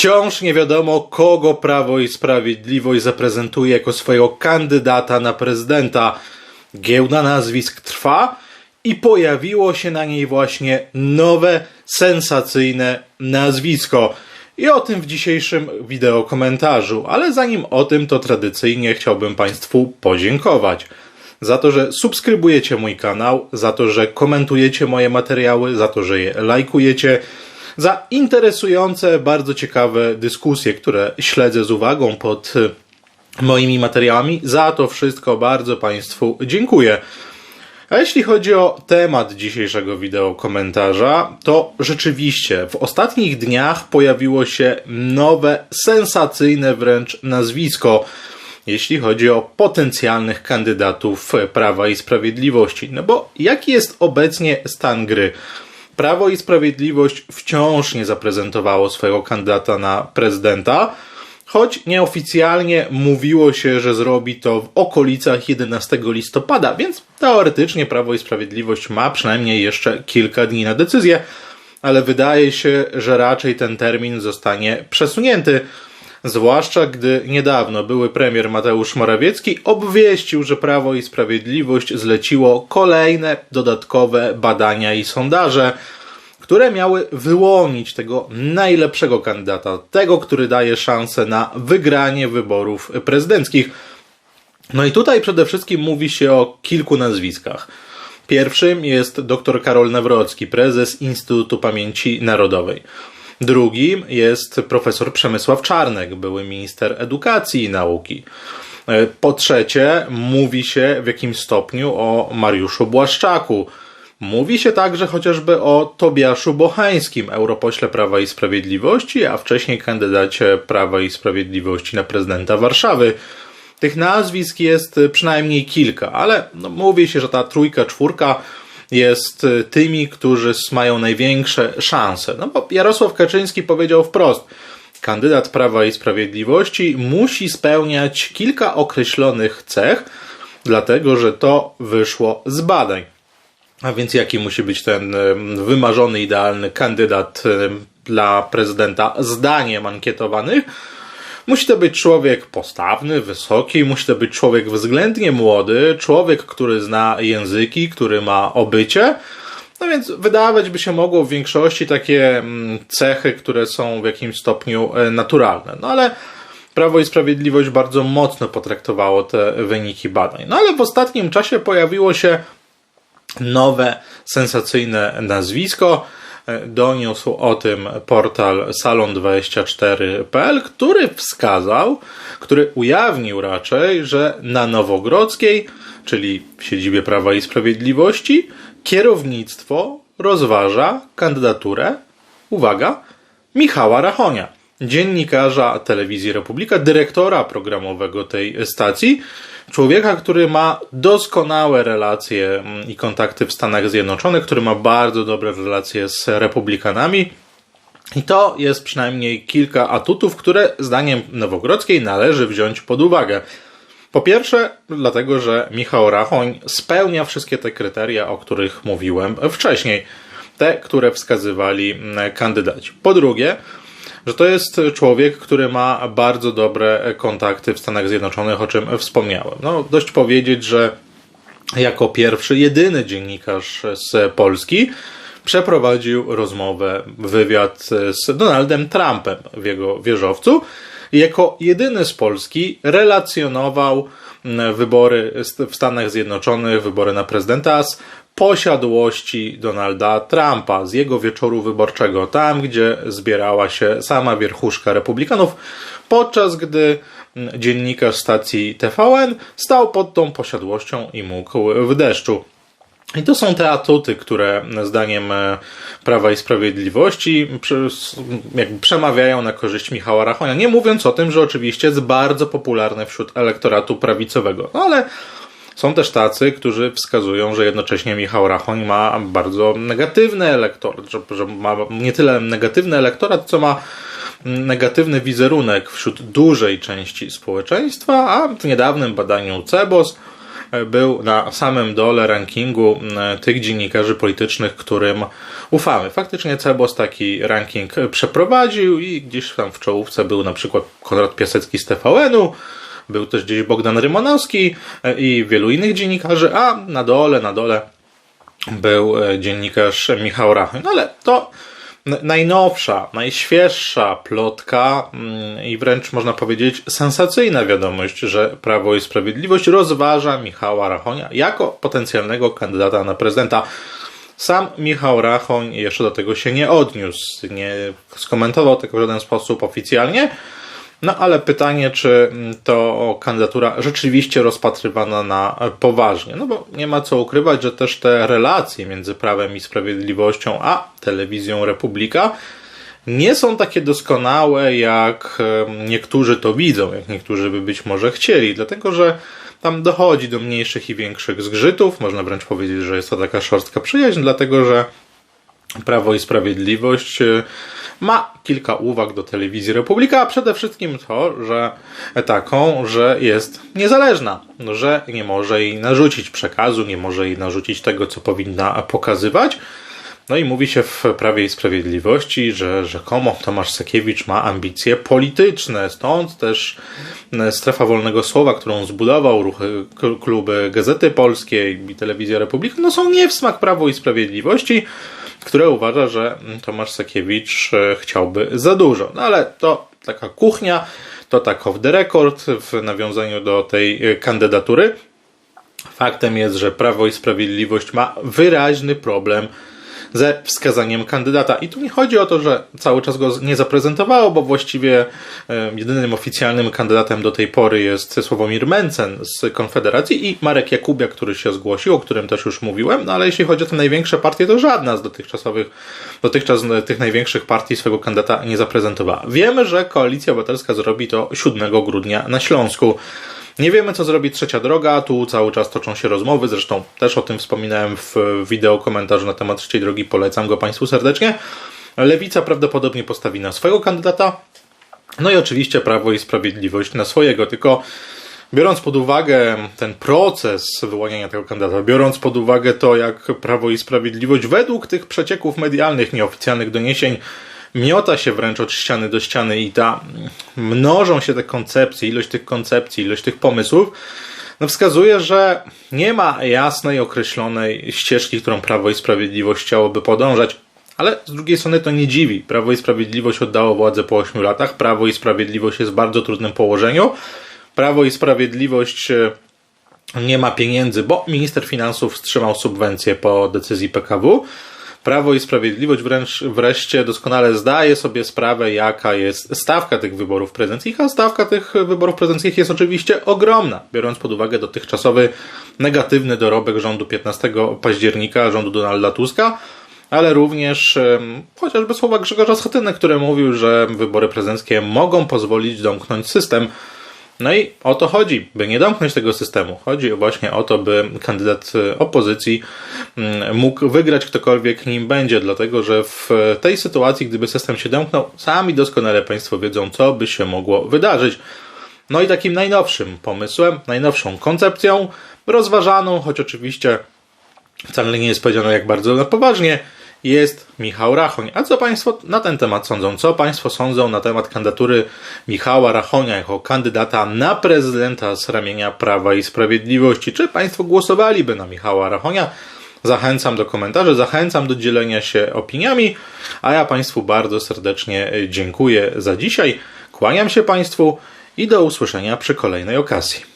Wciąż nie wiadomo, kogo Prawo i Sprawiedliwość zaprezentuje jako swojego kandydata na prezydenta. Giełda nazwisk trwa i pojawiło się na niej właśnie nowe, sensacyjne nazwisko. I o tym w dzisiejszym wideo komentarzu, ale zanim o tym, to tradycyjnie chciałbym Państwu podziękować za to, że subskrybujecie mój kanał, za to, że komentujecie moje materiały, za to, że je lajkujecie, za interesujące, bardzo ciekawe dyskusje, które śledzę z uwagą pod y, moimi materiałami. Za to wszystko bardzo Państwu dziękuję. A jeśli chodzi o temat dzisiejszego wideo komentarza, to rzeczywiście w ostatnich dniach pojawiło się nowe, sensacyjne wręcz nazwisko, jeśli chodzi o potencjalnych kandydatów Prawa i Sprawiedliwości. No bo jaki jest obecnie stan gry? Prawo i Sprawiedliwość wciąż nie zaprezentowało swojego kandydata na prezydenta, choć nieoficjalnie mówiło się, że zrobi to w okolicach 11 listopada, więc teoretycznie Prawo i Sprawiedliwość ma przynajmniej jeszcze kilka dni na decyzję, ale wydaje się, że raczej ten termin zostanie przesunięty. Zwłaszcza gdy niedawno były premier Mateusz Morawiecki obwieścił, że Prawo i Sprawiedliwość zleciło kolejne dodatkowe badania i sondaże, które miały wyłonić tego najlepszego kandydata, tego, który daje szansę na wygranie wyborów prezydenckich. No i tutaj przede wszystkim mówi się o kilku nazwiskach. Pierwszym jest dr Karol Nawrocki, prezes Instytutu Pamięci Narodowej. Drugim jest profesor Przemysław Czarnek, były minister edukacji i nauki. Po trzecie, mówi się w jakimś stopniu o Mariuszu Błaszczaku. Mówi się także chociażby o Tobiaszu Bochańskim, europośle Prawa i Sprawiedliwości, a wcześniej kandydacie Prawa i Sprawiedliwości na prezydenta Warszawy. Tych nazwisk jest przynajmniej kilka, ale no, mówi się, że ta trójka, czwórka jest tymi, którzy mają największe szanse. No bo Jarosław Kaczyński powiedział wprost, kandydat Prawa i Sprawiedliwości musi spełniać kilka określonych cech, dlatego że to wyszło z badań. A więc jaki musi być ten wymarzony, idealny kandydat dla prezydenta zdaniem ankietowanych? Musi to być człowiek postawny, wysoki, musi to być człowiek względnie młody, człowiek, który zna języki, który ma obycie. No więc wydawać by się mogło w większości takie cechy, które są w jakimś stopniu e, naturalne. No ale Prawo i Sprawiedliwość bardzo mocno potraktowało te wyniki badań. No ale w ostatnim czasie pojawiło się nowe, sensacyjne nazwisko. Doniósł o tym portal salon24.pl, który wskazał, który ujawnił raczej, że na Nowogrodzkiej, czyli w siedzibie Prawa i Sprawiedliwości, kierownictwo rozważa kandydaturę, uwaga, Michała Rachonia, dziennikarza telewizji Republika, dyrektora programowego tej stacji, człowieka, który ma doskonałe relacje mm, i kontakty w Stanach Zjednoczonych, który ma bardzo dobre relacje z republikanami. I to jest przynajmniej kilka atutów, które zdaniem Nowogrodzkiej należy wziąć pod uwagę. Po pierwsze, dlatego, że Michał Rachoń spełnia wszystkie te kryteria, o których mówiłem wcześniej, te, które wskazywali mm, kandydaci. Po drugie, że to jest człowiek, który ma bardzo dobre kontakty w Stanach Zjednoczonych, o czym wspomniałem. No, dość powiedzieć, że jako pierwszy, jedyny dziennikarz z Polski przeprowadził rozmowę, wywiad z Donaldem Trumpem w jego wieżowcu. Jako jedyny z Polski relacjonował wybory w Stanach Zjednoczonych, wybory na prezydenta z posiadłości Donalda Trumpa, z jego wieczoru wyborczego, tam gdzie zbierała się sama wierchuszka republikanów, podczas gdy dziennikarz stacji TVN stał pod tą posiadłością i mógł w deszczu. I to są te atuty, które zdaniem Prawa i Sprawiedliwości jakby przemawiają na korzyść Michała Rachonia. Nie mówiąc o tym, że oczywiście jest bardzo popularny wśród elektoratu prawicowego. No ale są też tacy, którzy wskazują, że jednocześnie Michał Rachoń ma bardzo negatywny elektorat, że, że ma nie tyle negatywny elektorat, co ma negatywny wizerunek wśród dużej części społeczeństwa, a w niedawnym badaniu CEBOS e, był na samym dole rankingu e, tych dziennikarzy politycznych, którym ufamy. Faktycznie Cebos taki ranking przeprowadził i gdzieś tam w czołówce był na przykład Konrad Piasecki z TVN-u, był też gdzieś Bogdan Rymanowski e, i wielu innych dziennikarzy, a na dole, na dole był dziennikarz Michał Rachyn. No ale to najnowsza, najświeższa plotka mm, i wręcz można powiedzieć sensacyjna wiadomość, że Prawo i Sprawiedliwość rozważa Michała Rachonia jako potencjalnego kandydata na prezydenta. Sam Michał Rachoń jeszcze do tego się nie odniósł, nie skomentował tego w żaden sposób oficjalnie. No ale pytanie, czy to kandydatura rzeczywiście rozpatrywana na poważnie? No bo nie ma co ukrywać, że też te relacje między Prawem i Sprawiedliwością a telewizją Republika nie są takie doskonałe, jak niektórzy to widzą, jak niektórzy by być może chcieli, dlatego że tam dochodzi do mniejszych i większych zgrzytów. Można wręcz powiedzieć, że jest to taka szorstka przyjaźń, dlatego że Prawo i Sprawiedliwość ma kilka uwag do telewizji Republika, a przede wszystkim to, że taką, że jest niezależna, że nie może jej narzucić przekazu, nie może jej narzucić tego, co powinna pokazywać. No i mówi się w Prawie i Sprawiedliwości, że rzekomo Tomasz Sekiewicz ma ambicje polityczne, stąd też strefa wolnego słowa, którą zbudował ruchy, kluby Gazety Polskiej i Telewizja Republika, no są nie w smak Prawo i Sprawiedliwości, które uważa, że Tomasz Sakiewicz e, chciałby za dużo. No ale to taka kuchnia, to tak off the record w nawiązaniu do tej e, kandydatury. Faktem jest, że Prawo i Sprawiedliwość ma wyraźny problem ze wskazaniem kandydata. I tu nie chodzi o to, że cały czas go nie zaprezentowało, bo właściwie jedynym oficjalnym kandydatem do tej pory jest Sławomir Mencen z Konfederacji i Marek Jakubia, który się zgłosił, o którym też już mówiłem. No ale jeśli chodzi o te największe partie, to żadna z dotychczasowych, dotychczas tych największych partii swojego kandydata nie zaprezentowała. Wiemy, że Koalicja Obywatelska zrobi to 7 grudnia na Śląsku. Nie wiemy, co zrobi trzecia droga, tu cały czas toczą się rozmowy, zresztą też o tym wspominałem w wideo komentarzu na temat trzeciej drogi, polecam go Państwu serdecznie. Lewica prawdopodobnie postawi na swojego kandydata, no i oczywiście Prawo i Sprawiedliwość na swojego, tylko biorąc pod uwagę ten proces wyłaniania tego kandydata, biorąc pod uwagę to, jak Prawo i Sprawiedliwość według tych przecieków medialnych, nieoficjalnych doniesień miota się wręcz od ściany do ściany i ta mnożą się te koncepcje, ilość tych koncepcji, ilość tych pomysłów, no wskazuje, że nie ma jasnej, określonej ścieżki, którą Prawo i Sprawiedliwość chciałoby podążać. Ale z drugiej strony to nie dziwi. Prawo i Sprawiedliwość oddało władzę po 8 latach. Prawo i Sprawiedliwość jest w bardzo trudnym położeniu. Prawo i Sprawiedliwość e, nie ma pieniędzy, bo minister finansów wstrzymał subwencje po decyzji PKW. Prawo i Sprawiedliwość wręcz wreszcie doskonale zdaje sobie sprawę, jaka jest stawka tych wyborów prezydenckich, a stawka tych wyborów prezydenckich jest oczywiście ogromna, biorąc pod uwagę dotychczasowy negatywny dorobek rządu 15 października, rządu Donalda Tuska, ale również chociażby słowa Grzegorza Schetyny, który mówił, że wybory prezydenckie mogą pozwolić domknąć system, no i o to chodzi, by nie domknąć tego systemu. Chodzi właśnie o to, by kandydat opozycji mm, mógł wygrać ktokolwiek nim będzie, dlatego że w tej sytuacji, gdyby system się domknął, sami doskonale Państwo wiedzą, co by się mogło wydarzyć. No i takim najnowszym pomysłem, najnowszą koncepcją, rozważaną, choć oczywiście wcale nie jest powiedziane jak bardzo na poważnie, jest Michał Rachoń. A co Państwo na ten temat sądzą? Co Państwo sądzą na temat kandydatury Michała Rachonia jako kandydata na prezydenta z ramienia Prawa i Sprawiedliwości? Czy Państwo głosowaliby na Michała Rachonia? Zachęcam do komentarzy, zachęcam do dzielenia się opiniami, a ja Państwu bardzo serdecznie dziękuję za dzisiaj. Kłaniam się Państwu i do usłyszenia przy kolejnej okazji.